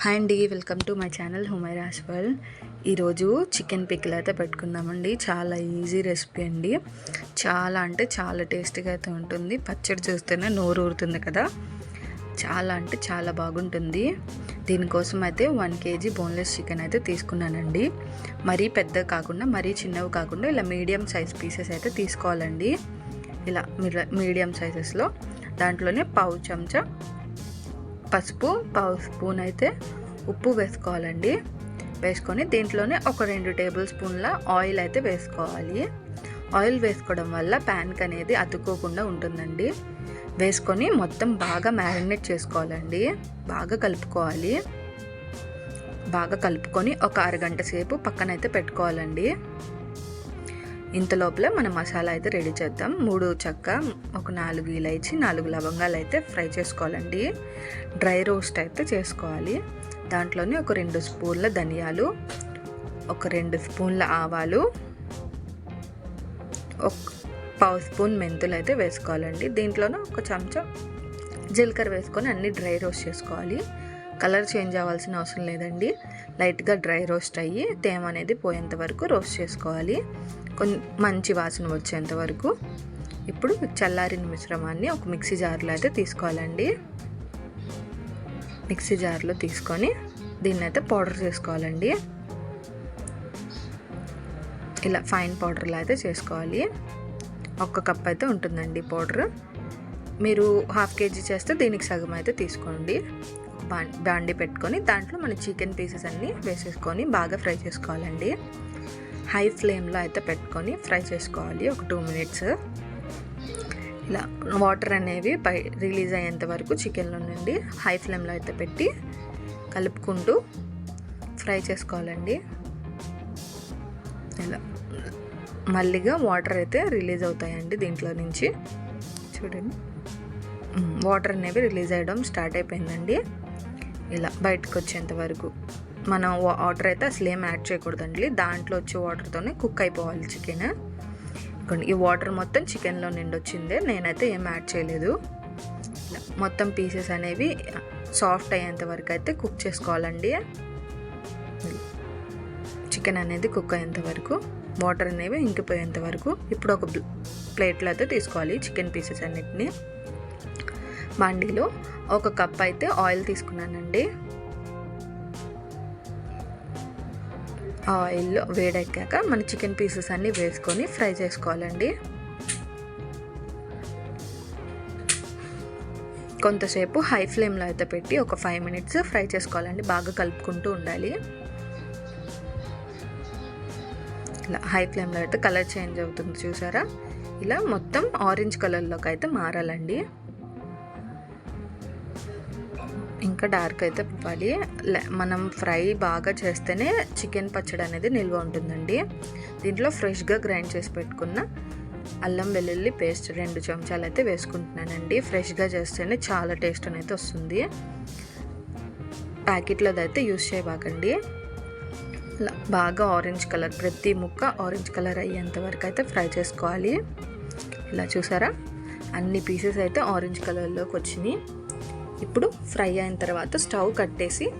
Hi అండి welcome to my channel Humaira's world ఈరోజు chicken pickle అయితే పెట్టుకుందామండి. చాలా ఈజీ రెసిపీ అండి. చాలా అంటే చాలా టేస్టీగా అయితే ఉంటుంది. పచ్చడి చూస్తేనే నోరు ఊరుతుంది కదా. చాలా అంటే చాలా బాగుంటుంది. దీనికోసం అయితే వన్ కేజీ బోన్లెస్ చికెన్ అయితే తీసుకున్నానండి. మరీ పెద్దవి కాకుండా మరీ చిన్నవి కాకుండా ఇలా మీడియం సైజ్ పీసెస్ అయితే తీసుకోవాలండి. ఇలా మీడియం సైజెస్లో దాంట్లోనే పావు చెంచా పసుపు పావు స్పూన్ అయితే ఉప్పు వేసుకోవాలండి. వేసుకొని దీంట్లోనే ఒక రెండు టేబుల్ స్పూన్ల ఆయిల్ అయితే వేసుకోవాలి. ఆయిల్ వేసుకోవడం వల్ల ప్యాన్కి అనేది అతుక్కోకుండా ఉంటుందండి. వేసుకొని మొత్తం బాగా మ్యారినేట్ చేసుకోవాలండి. బాగా కలుపుకోవాలి. బాగా కలుపుకొని ఒక అరగంట సేపు పక్కనైతే పెట్టుకోవాలండి. ఇంత లోపల మన మసాలా అయితే రెడీ చేద్దాం. మూడు చెక్క ఒక నాలుగు ఇలాచి నాలుగు లవంగాలు అయితే ఫ్రై చేసుకోవాలండి. డ్రై రోస్ట్ అయితే చేసుకోవాలి. దాంట్లోనే ఒక రెండు స్పూన్ల ధనియాలు ఒక రెండు స్పూన్ల ఆవాలు ఒక పావు స్పూన్ మెంతులు అయితే వేసుకోవాలండి. దీంట్లోనే ఒక చెంచా జీలకర్ర వేసుకొని అన్ని డ్రై రోస్ట్ చేసుకోవాలి. కలర్ చేంజ్ అవ్వాల్సిన అవసరం లేదండి. లైట్గా డ్రై రోస్ట్ అయ్యి తేమ అనేది పోయేంత వరకు రోస్ట్ చేసుకోవాలి. కొన్ని మంచి వాసన వచ్చేంత వరకు ఇప్పుడు చల్లారిన మిశ్రమాన్ని ఒక మిక్సీ జార్లో అయితే తీసుకోవాలండి. మిక్సీ జార్లో తీసుకొని దీన్ని అయితే పౌడర్ చేసుకోవాలండి. ఇలా ఫైన్ పౌడర్లో అయితే చేసుకోవాలి. ఒక్క కప్ అయితే ఉంటుందండి పౌడర్. మీరు హాఫ్ కేజీ చేస్తే దీనికి సగం అయితే తీసుకోండి. బాండి పెట్టుకొని దాంట్లో మన చికెన్ పీసెస్ అన్నీ వేసేసుకొని బాగా ఫ్రై చేసుకోవాలండి. హై ఫ్లేమ్లో అయితే పెట్టుకొని ఫ్రై చేసుకోవాలి. ఒక టూ మినిట్స్. ఇలా వాటర్ అనేవి పై రిలీజ్ అయ్యేంత వరకు చికెన్లో నుండి హై ఫ్లేమ్లో అయితే పెట్టి కలుపుకుంటూ ఫ్రై చేసుకోవాలండి. ఇలా మళ్ళీగా వాటర్ అయితే రిలీజ్ అవుతాయండి దీంట్లో నుంచి. చూడండి. వాటర్ అనేవి రిలీజ్ అయ్యడం స్టార్ట్ అయిపోయిందండి. ఇలా బయటకు వచ్చేంత వరకు. మనం వాటర్ అయితే అసలు ఏం యాడ్ చేయకూడదండి. దాంట్లో వచ్చే వాటర్తోనే కుక్ అయిపోవాలి చికెన్ ఈ వాటర్ మొత్తం చికెన్లో నిండి వచ్చిందే నేనైతే ఏం యాడ్ చేయలేదు. మొత్తం పీసెస్ అనేవి సాఫ్ట్ అయ్యేంత వరకు అయితే కుక్ చేసుకోవాలండి. చికెన్ అనేది కుక్ అయ్యేంత వరకు వాటర్ అనేవి ఇంకిపోయేంత వరకు ఇప్పుడు ఒక ప్లేట్లో అయితే తీసుకోవాలి చికెన్ పీసెస్ అన్నిటిని. బాండీలో ఒక కప్ అయితే ఆయిల్ తీసుకున్నానండి. ఆయిల్లో వేడెక్కాక మన చికెన్ పీసెస్ అన్నీ వేసుకొని ఫ్రై చేసుకోవాలండి. కొంతసేపు హై ఫ్లేమ్లో అయితే పెట్టి ఒక ఫైవ్ మినిట్స్ ఫ్రై చేసుకోవాలండి. బాగా కలుపుకుంటూ ఉండాలి. ఇలా హై ఫ్లేమ్లో అయితే కలర్ చేంజ్ అవుతుంది చూసారా? ఇలా మొత్తం ఆరెంజ్ కలర్లోకి అయితే మారాలండి. ఇంకా డార్క్ అయితే ఇవ్వాలి మనం ఫ్రై బాగా చేస్తేనే చికెన్ పచ్చడి అనేది నిల్వ ఉంటుందండి. దీంట్లో ఫ్రెష్గా గ్రైండ్ చేసి పెట్టుకున్న అల్లం వెల్లుల్లి పేస్ట్ రెండు చెంచాలు అయితే వేసుకుంటున్నానండి. ఫ్రెష్గా చేస్తేనే చాలా టేస్ట్ అనేది వస్తుంది. ప్యాకెట్లో అయితే యూస్ చేయబాకండి. బాగా ఆరెంజ్ కలర్ ప్రతి ముక్క ఆరెంజ్ కలర్ అయ్యేంత వరకు అయితే ఫ్రై చేసుకోవాలి. ఇలా చూసారా? అన్ని పీసెస్ అయితే ఆరెంజ్ కలర్లోకి వచ్చినాయి. ఇప్పుడు ఫ్రై అయిన తర్వాత స్టవ్ కట్టేసి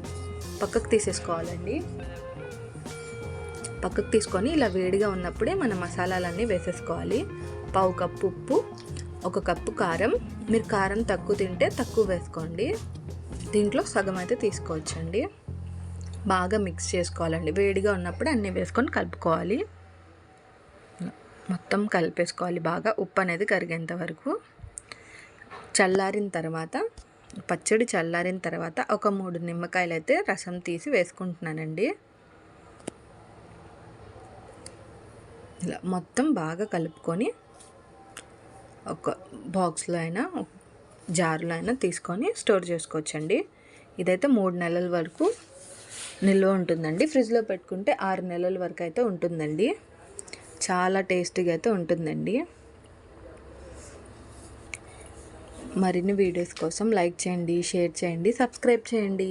పక్కకు తీసేసుకోవాలండి. పక్కకు తీసుకొని ఇలా వేడిగా ఉన్నప్పుడే మన మసాలాలన్నీ వేసేసుకోవాలి. పావు కప్పు ఉప్పు ఒక కప్పు కారం. మీరు కారం తక్కువ తింటే తక్కువ వేసుకోండి. దీంట్లో సగం అయితే తీసుకోవచ్చండి. బాగా మిక్స్ చేసుకోవాలండి. వేడిగా ఉన్నప్పుడు అన్నీ వేసుకొని కలుపుకోవాలి. మొత్తం కలిపేసుకోవాలి. బాగా ఉప్పు అనేది కరిగేంత వరకు. చల్లారిన తర్వాత పచ్చడి చల్లారిన తర్వాత ఒక మూడు నిమ్మకాయలు అయితే రసం తీసి వేసుకుంటున్నానండి. ఇలా మొత్తం బాగా కలుపుకొని ఒక బాక్స్లో అయినా జార్లో అయినా తీసుకొని స్టోర్ చేసుకోవచ్చండి. ఇదైతే మూడు నెలల వరకు నిల్వ ఉంటుందండి. ఫ్రిడ్జ్లో పెట్టుకుంటే ఆరు నెలల వరకు అయితే ఉంటుందండి. చాలా టేస్టీగా అయితే ఉంటుందండి. మరిన్ని వీడియోస్ కోసం లైక్ చేయండి షేర్ చేయండి సబ్స్క్రైబ్ చేయండి.